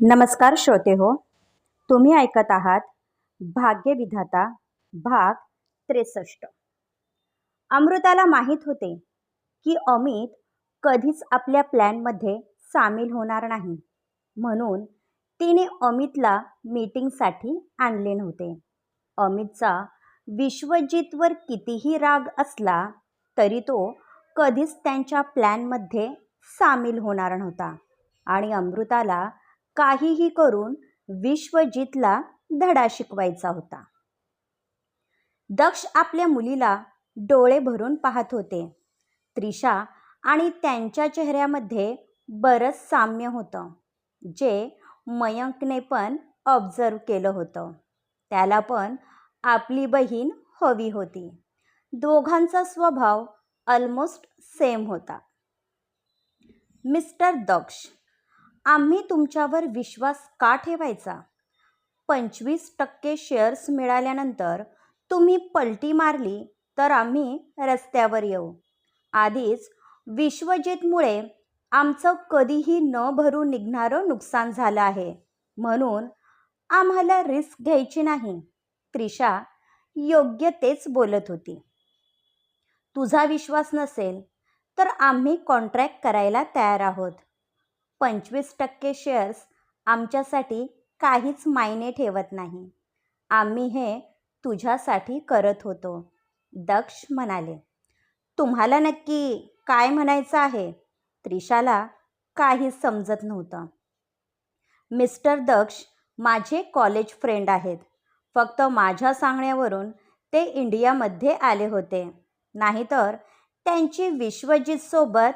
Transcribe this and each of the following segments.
नमस्कार श्रोते हो तुम्ही ऐकत आहात भाग्यविधाता भाग त्रेसष्ट. अमृताला माहीत होते की अमित कधीच आपल्या प्लॅनमध्ये सामील होणार नाही म्हणून तिने अमितला मीटिंगसाठी आणले नव्हते. अमितचा विश्वजितवर कितीही राग असला तरी तो कधीच त्यांच्या प्लॅनमध्ये सामील होणार नव्हता आणि अमृताला काहीही करून विश्वजितला धडा शिकवायचा होता. दक्ष आपल्या मुलीला डोळे भरून पाहत होते. त्रिशा आणि त्यांच्या चेहऱ्यामध्ये बरंच साम्य होतं जे मयंकने पण ऑब्झर्व केलं होतं. त्याला पण आपली बहीण हवी होती. दोघांचा स्वभाव ऑलमोस्ट सेम होता. मिस्टर दक्ष आम्ही तुमच्यावर विश्वास का ठेवायचा? पंचवीस टक्के शेअर्स मिळाल्यानंतर तुम्ही पलटी मारली तर आम्ही रस्त्यावर येऊ. आधीच विश्वजितमुळे आमचं कधीही न भरून निघणारं नुकसान झालं आहे. म्हणून आम्हाला रिस्क घ्यायची नाही. त्रिशा योग्य तेच बोलत होती. तुझा विश्वास नसेल तर आम्ही कॉन्ट्रॅक्ट करायला तयार आहोत. पंचवीस टक्के शेअर्स आमच्यासाठी काहीच मायने ठेवत नाही. आम्ही हे तुझ्यासाठी करत होतो. दक्ष म्हणाले. तुम्हाला नक्की काय म्हणायचं आहे? त्रिशाला काहीच समजत नव्हतं. मिस्टर दक्ष माझे कॉलेज फ्रेंड आहेत. फक्त माझ्या सांगण्यावरून ते इंडियामध्ये आले होते. नाहीतर त्यांची विश्वजितसोबत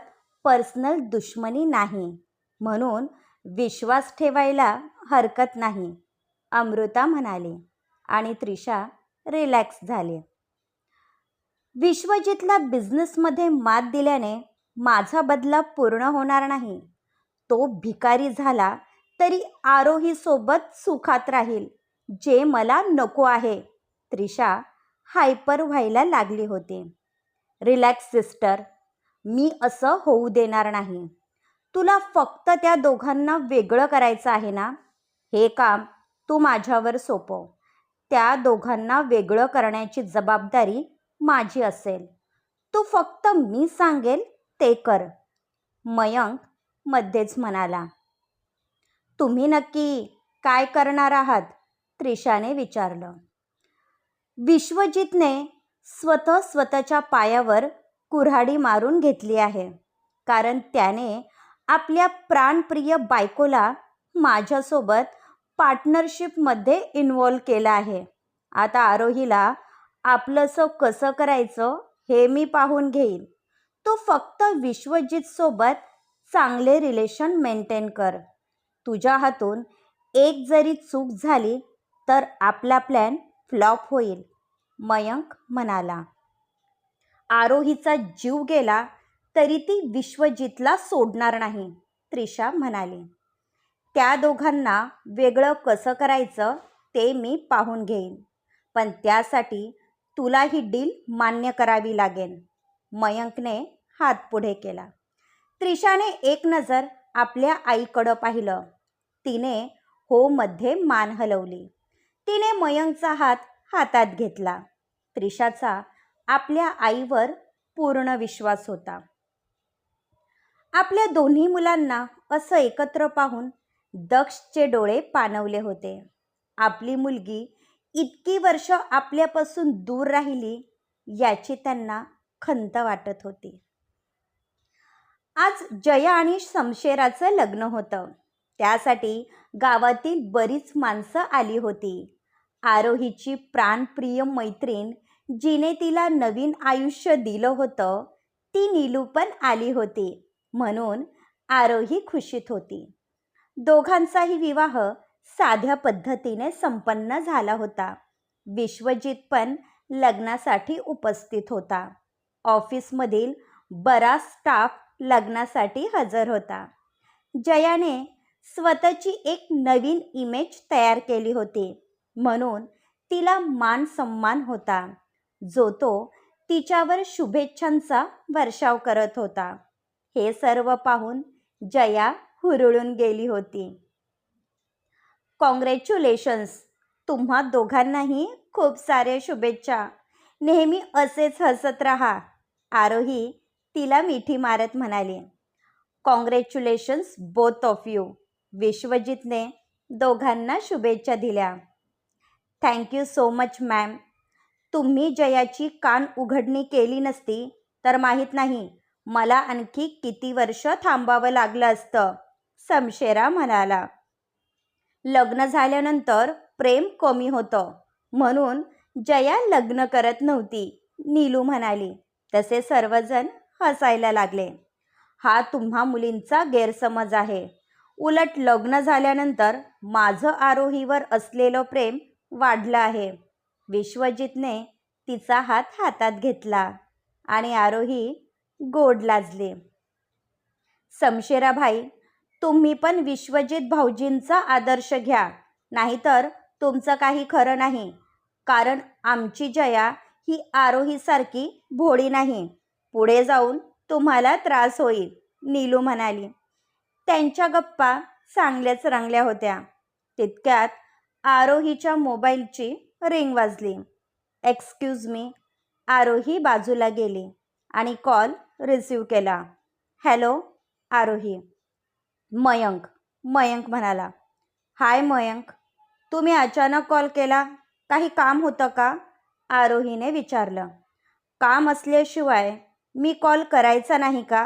पर्सनल दुश्मनी नाही. म्हणून विश्वास ठेवायला हरकत नाही अमृता म्हणाली आणि त्रिशा रिलॅक्स झाली. विश्वजितला बिझनेसमध्ये मात दिल्याने माझा बदला पूर्ण होणार नाही. तो भिकारी झाला तरी आरोहीसोबत सुखात राहील जे मला नको आहे त्रिशा हायपर व्हायला लागली होती. रिलॅक्स सिस्टर मी असं होऊ देणार नाही. तुला फक्त त्या दोघांना वेगळं करायचं आहे ना? हे काम तू माझ्यावर सोपव. त्या दोघांना वेगळं करण्याची जबाबदारी माझी असेल. तू फक्त मी सांगेल ते कर. मयंक मध्येच म्हणाला. तुम्ही नक्की काय करणार आहात? त्रिशाने विचारलं. विश्वजितने स्वतः स्वतःच्या पायावर कुऱ्हाडी मारून घेतली आहे. कारण त्याने आपल्या प्राणप्रिय बायकोला माझ्यासोबत पार्टनरशिपमध्ये इन्वॉल्व केलं आहे. आता आरोहीला आपलंसं कसं करायचं हे मी पाहून घेईन. तू फक्त विश्वजितसोबत चांगले रिलेशन मेंटेन कर. तुझ्या हातून एक जरी चूक झाली तर आपला प्लॅन फ्लॉप होईल. मयंक म्हणाला. आरोहीचा जीव गेला तरी ती विश्वजितला सोडणार नाही त्रिशा म्हणाली. त्या दोघांना वेगळं कसं करायचं ते मी पाहून घेईन पण त्यासाठी तुला ही डील मान्य करावी लागेल. मयंकने हात पुढे केला. त्रिशाने एक नजर आपल्या आईकडं पाहिलं. तिने हो मध्ये मान हलवली. तिने मयंकचा हात हातात घेतला. त्रिशाचा आपल्या आईवर पूर्ण विश्वास होता. आपल्या दोन्ही मुलांना असं एकत्र पाहून दक्षचे डोळे पाणवले होते. आपली मुलगी इतकी वर्ष आपल्यापासून दूर राहिली याची त्यांना खंत वाटत होती. आज जया आणि शमशेराचं लग्न होतं. त्यासाठी गावातील बरीच माणसं आली होती. आरोहीची प्राणप्रिय मैत्रीण जिने तिला नवीन आयुष्य दिलं होतं ती नीलू पण आली होती. म्हणून आरोही खुशीत होती. दोघांचाही विवाह साध्या पद्धतीने संपन्न झाला होता. विश्वजित पण लग्नासाठी उपस्थित होता. ऑफिसमधील बराच स्टाफ लग्नासाठी हजर होता. जयाने स्वतःची एक नवीन इमेज तयार केली होती. म्हणून तिला मान सन्मान होता. जो तो तिच्यावर शुभेच्छांचा वर्षाव करत होता. हे सर्व पाहून जया हुरळून गेली होती. कॉंग्रॅच्युलेशन्स तुम्हा दोघांनाही खूप सारे शुभेच्छा. नेहमी असेच हसत राहा. आरोही तिला मिठी मारत म्हणाली. कॉंग्रॅच्युलेशन्स बोथ ऑफ यू विश्वजितने दोघांना शुभेच्छा दिल्या. थँक्यू सो मच मॅम तुम्ही जयाची कान उघडणी केली नसती तर माहीत नाही मला आणखी किती वर्ष थांबावं लागलं असतं? समशेरा म्हणाला. लग्न झाल्यानंतर प्रेम कमी होतं. म्हणून जया लग्न करत नव्हती नीलू म्हणाली. तसे सर्वजण हसायला लागले. हा तुम्हा मुलींचा गैरसमज आहे. उलट लग्न झाल्यानंतर माझं आरोहीवर असलेलं प्रेम वाढलं आहे. विश्वजितने तिचा हात हातात घेतला आणि आरोही गोड लाजले. समशेराभाई तुम्ही पण विश्वजित भाऊजींचा आदर्श घ्या नाहीतर तुमचं काही खरं नाही कारण आमची जया ही आरोहीसारखी भोळी नाही. पुढे जाऊन तुम्हाला त्रास होईल नीलू म्हणाली. त्यांच्या गप्पा चांगल्याच रंगल्या होत्या. तितक्यात आरोहीच्या मोबाईलची रिंग वाजली. एक्सक्यूज मी आरोही बाजूला गेली आणि कॉल रिसीव केला. हॅलो आरोही. मयंक मयंक म्हणाला. हाय मयंक. तुम्ही अचानक कॉल केला? काही काम होतं का? आरोहीने विचारलं. काम असल्याशिवाय मी कॉल करायचा नाही का?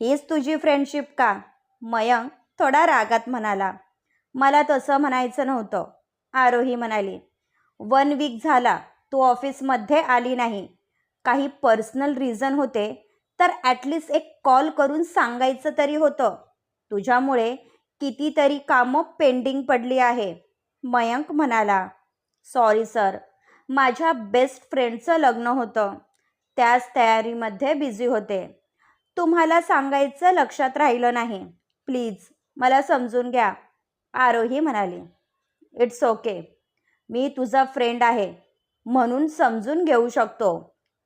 हीच तुझी फ्रेंडशिप का? मयंक थोडा रागात म्हणाला. मला तसं म्हणायचं नव्हतं. आरोही म्हणाली. वन वीक झाला. तू ऑफिसमध्ये आली नाही. काही पर्सनल रिझन होते? तर ॲटलिस्ट एक कॉल करून सांगायचं तरी होतं. तुझ्यामुळे कितीतरी कामं पेंडिंग पडली आहे. मयंक म्हणाला सॉरी सर माझ्या बेस्ट फ्रेंडचं लग्न होतं. त्याच तयारीमध्ये बिझी होते. तुम्हाला सांगायचं लक्षात राहिलं नाही. प्लीज मला समजून घ्या. आरोही म्हणाली इट्स ओके मी तुझा फ्रेंड आहे. म्हणून समजून घेऊ शकतो.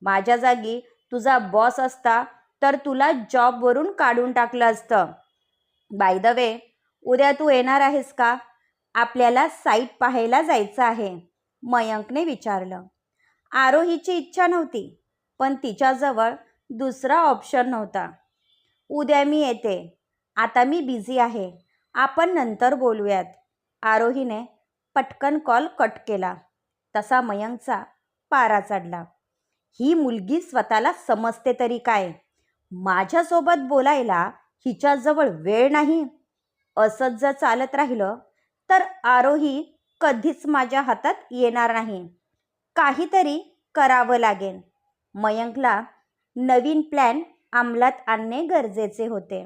माझ्या जागी तुझा बॉस असता तर तुला जॉबवरून काढून टाकलं असतं. बाय द वे उद्या तू येणार आहेस का? आपल्याला साईट पाहायला जायचं आहे मयंकने विचारलं. आरोहीची इच्छा नव्हती पण तिच्याजवळ दुसरा ऑप्शन नव्हता. उद्या मी येते. आता मी बिझी आहे. आपण नंतर बोलूयात. आरोहीने पटकन कॉल कट केला. तसा मयंकचा पारा चढला. ही मुलगी स्वतःला समजते तरी काय? माझ्यासोबत बोलायला हिच्याजवळ वेळ नाही. असंच जर चालत राहिलं तर आरोही कधीच माझ्या हातात येणार नाही. काहीतरी करावं लागेल. मयंकला नवीन प्लॅन अंमलात आणणे गरजेचे होते.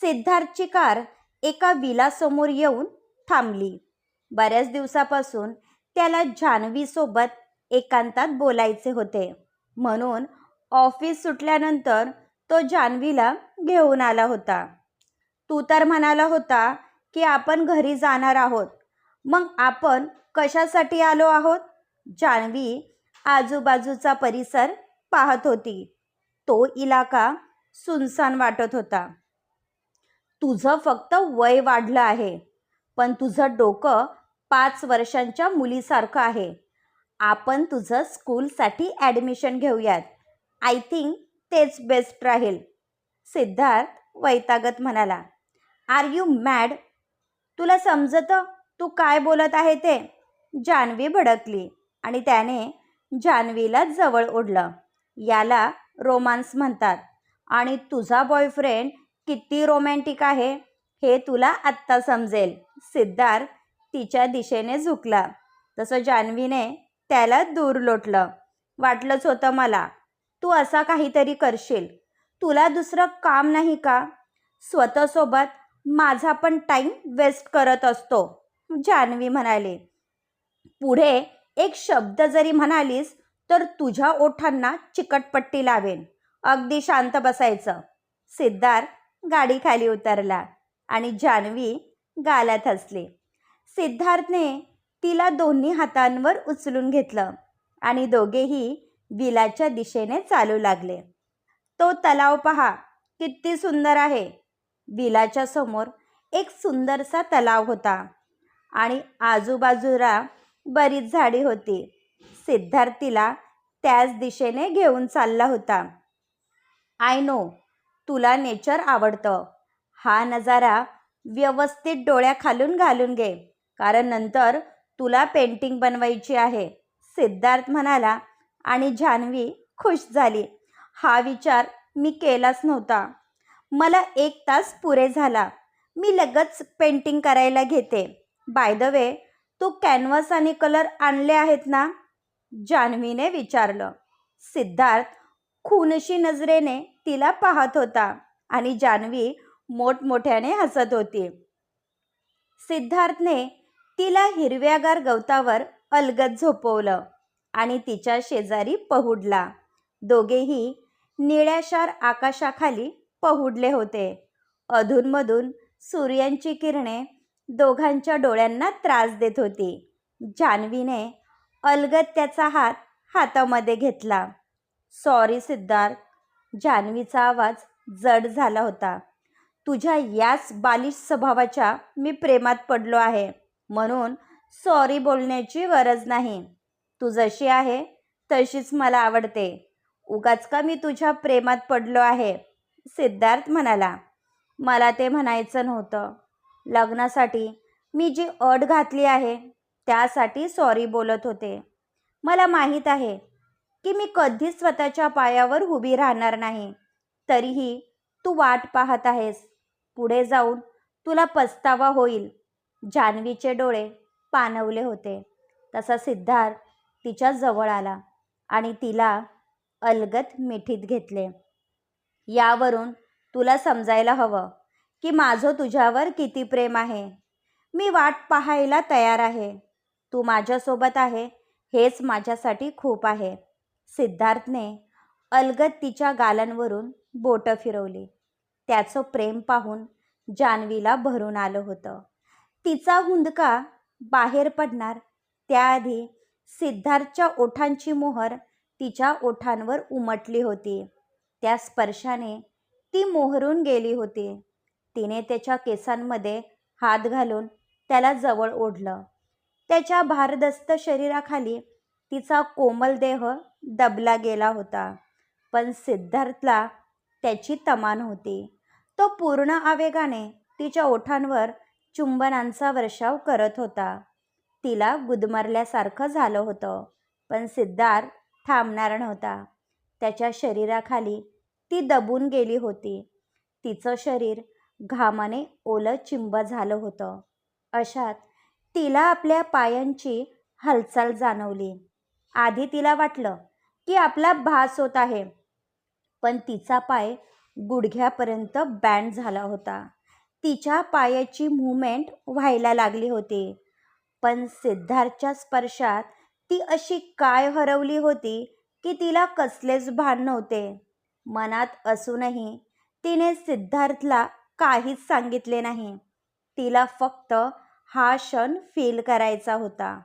सिद्धार्थची कार एका विलासमोर येऊन थांबली. बऱ्याच दिवसापासून त्याला जान्हवीसोबत एकांतात बोलायचे होते. म्हणून ऑफिस सुटल्यानंतर तो जान्हवीला घेऊन आला होता. तू तर म्हणाला होता की आपण घरी जाणार आहोत. मग आपण कशासाठी आलो आहोत? जान्हवी आजूबाजूचा परिसर पाहत होती. तो इलाका सुनसान वाटत होता. तुझं फक्त वय वाढलं आहे. पण तुझं डोकं पाच वर्षांच्या मुलीसारखं आहे. आपण तुझं स्कूलसाठी ॲडमिशन घेऊयात. आय थिंक तेच बेस्ट राहील. सिद्धार्थ वैतागत म्हणाला. Are you mad? तुला समजतं तू काय बोलत आहे ते? जान्हवी भडकली आणि त्याने जान्हवीला जवळ ओढलं. याला रोमांस म्हणतात. आणि तुझा बॉयफ्रेंड किती रोमॅन्टिक आहे हे तुला आत्ता समजेल. सिद्धार्थ तिच्या दिशेने झुकला. तसं जान्हवीने त्याला दूर लोटलं. वाटलंच होतं मला तू असा काहीतरी करशील. तुला दुसरं काम नाही का? स्वतःसोबत माझा पण टाईम वेस्ट करत असतो जान्हवी म्हणाले. पुढे एक शब्द जरी म्हणालीस तर तुझ्या ओठांना चिकटपट्टी लावेन. अगदी शांत बसायचं. सिद्धार्थ गाडी खाली उतरला आणि जान्हवी गालात हसले. सिद्धार्थने तिला दोन्ही हातांवर उचलून घेतलं आणि दोघेही विलाच्या दिशेने चालू लागले. तो तलाव पहा किती सुंदर आहे. विलाच्या समोर एक सुंदरसा तलाव होता आणि आजूबाजूला बरीच झाडी होती. सिद्धार्थीला त्याच दिशेने घेऊन चालला होता. आय नो तुला नेचर आवडतं. हा नजारा व्यवस्थित डोळ्याखालून घालून घे कारण नंतर तुला पेंटिंग बनवायची आहे? सिद्धार्थ म्हणाला. आणि जान्हवी खुश झाली. हा विचार मी केलाच नव्हता. मला एक तास पुरे झाला. मी लगेच पेंटिंग करायला घेते. बाय द वे तू कॅनव्हास आणि कलर आणले आहेत ना? जान्हवीने विचारलं. सिद्धार्थ खूनशी नजरेने तिला पाहत होता आणि जान्हवी मोठमोठ्याने हसत होती. सिद्धार्थने तिला हिरव्यागार गवतावर अलगद झोपवलं आणि तिच्या शेजारी पहुडला. दोघेही निळ्याशार आकाशाखाली पहुडले होते. अधूनमधून सूर्यांची किरणे दोघांच्या डोळ्यांना त्रास देत होती. जान्हवीने अलगद त्याचा हात हातामध्ये घेतला. सॉरी सिद्धार्थ जान्हवीचा आवाज जड झाला होता. तुझ्या याच बालिश स्वभावाच्या मी प्रेमात पडलो आहे. म्हणून सॉरी बोलण्याची गरज नाही. तू जशी आहे तशीच मला आवडते. उगाच का मी तुझ्या प्रेमात पडलो आहे? सिद्धार्थ म्हणाला. मला ते म्हणायचं नव्हतं. लग्नासाठी मी जी अट घातली आहे त्यासाठी सॉरी बोलत होते. मला माहीत आहे की मी कधीच स्वतःच्या पायावर उभी राहणार नाही. तरीही तू वाट पाहत आहेस. पुढे जाऊन तुला पस्तावा होईल. जान्हवीचे डोळे पाणवले होते. तसा सिद्धार्थ तिच्या जवळ आला आणि तिला अलगत मिठीत घेतले. यावरून तुला समजायला हवं की माझं तुझ्यावर किती प्रेम आहे? मी वाट पाहायला तयार आहे. तू माझ्यासोबत आहे हेच माझ्यासाठी खूप आहे. सिद्धार्थने अलगत तिच्या गालांवरून बोटं फिरवली. त्याचं प्रेम पाहून जान्हवीला भरून आलं होतं. तिचा हुंदका बाहेर पडणार. त्याआधी सिद्धार्थच्या ओठांची मोहर तिच्या ओठांवर उमटली होती. त्या स्पर्शाने ती मोहरून गेली होती. तिने त्याच्या केसांमध्ये हात घालून त्याला जवळ ओढलं. त्याच्या भारदस्त शरीराखाली तिचा कोमल देह दबला गेला होता. पण सिद्धार्थला त्याची तमान होती. तो पूर्ण आवेगाने तिच्या ओठांवर चुंबनांचा वर्षाव करत होता. तिला गुदमरल्यासारखं झालं होतं पण सिद्धार्थ थांबणार नव्हता. त्याच्या शरीराखाली ती दबून गेली होती. तिचं शरीर घामाने ओलं चिंब झालं होतं. अशात तिला आपल्या पायांची हालचाल जाणवली. आधी तिला वाटलं की आपला भास होत आहे पण तिचा पाय गुडघ्यापर्यंत बँड झाला होता. तिच्या पायाची मुवमेंट व्हायला लागली होती. पण सिद्धार्थच्या स्पर्शात ती अशी काय हरवली होती की तिला कसलेच भान नव्हते. मनात असूनही तिने सिद्धार्थला काहीच सांगितले नाही. तिला फक्त हा क्षण फील करायचा होता.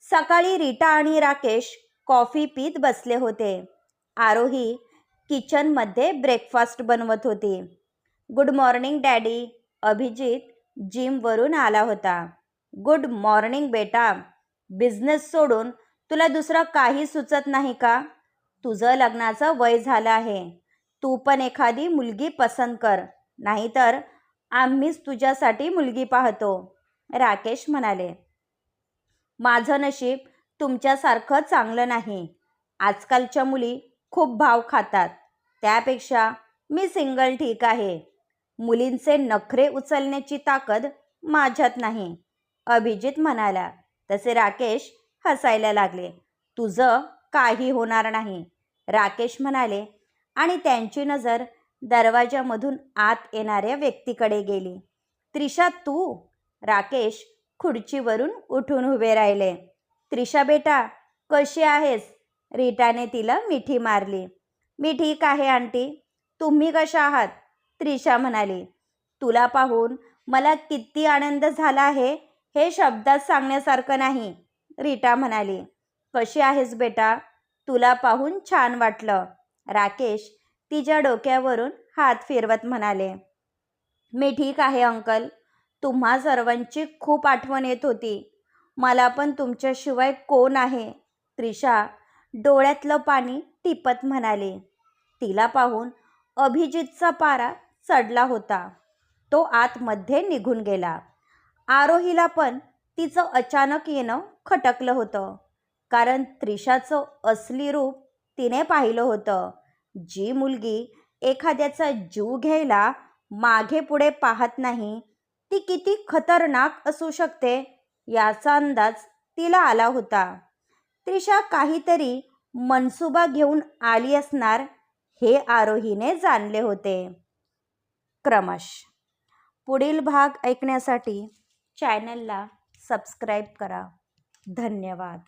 सकाळी रीटा आणि राकेश कॉफी पीत बसले होते. आरोही किचनमध्ये ब्रेकफास्ट बनवत होती. Good morning daddy. अभिजित जिमवरून आला होता. गुड मॉर्निंग बेटा. बिझनेस सोडून तुला दुसरं काही सुचत नाही का? तुझं लग्नाचं वय झालं आहे. तू पण एखादी मुलगी पसंत कर. नाहीतर आम्हीच तुझ्यासाठी मुलगी पाहतो. राकेश म्हणाले. माझं नशीब तुमच्यासारखं चांगलं नाही. आजकालच्या मुली खूप भाव खातात. त्यापेक्षा मी सिंगल ठीक आहे. मुलींचे नखरे उचलण्याची ताकद माझ्यात नाही. अभिजित म्हणाला तसे राकेश हसायला लागले. तुझं काही होणार नाही. राकेश म्हणाले आणि त्यांची नजर दरवाजामधून आत येणाऱ्या व्यक्तीकडे गेली. त्रिशा तू? राकेश खुर्चीवरून उठून उभे राहिले. त्रिशा बेटा कशी आहेस? रीटाने तिला मिठी मारली. मी ठीक आहे आंटी? तुम्ही कशा आहात? त्रिशा म्हणाली तुला पाहून मला किती आनंद झाला आहे हे शब्दात सांगण्यासारखं नाही रीटा म्हणाली. कशी आहेस बेटा? तुला पाहून छान वाटलं. राकेश तिच्या डोक्यावरून हात फिरवत म्हणाले. मी ठीक आहे अंकल. तुम्हा सर्वांची खूप आठवण येत होती. मला पण तुमच्याशिवाय कोण आहे? त्रिशा डोळ्यातलं पाणी टिपत म्हणाले. तिला पाहून अभिजितचा पारा चढला होता. तो आतमध्ये निघून गेला. आरोहीला पण तिचं अचानक येणं खटकलं होतं. कारण त्रिशाचं असली रूप तिने पाहिलं होतं. जी मुलगी एखाद्याचा जीव घ्यायला मागे पुढे पाहत नाही ती किती खतरनाक असू शकते याचा अंदाज तिला आला होता. त्रिशा काहीतरी मनसुबा घेऊन आली असणार हे आरोहीने जाणले होते. क्रमश. पुढील भाग ऐकण्यासाठी चॅनलला सबस्क्राईब करा. धन्यवाद.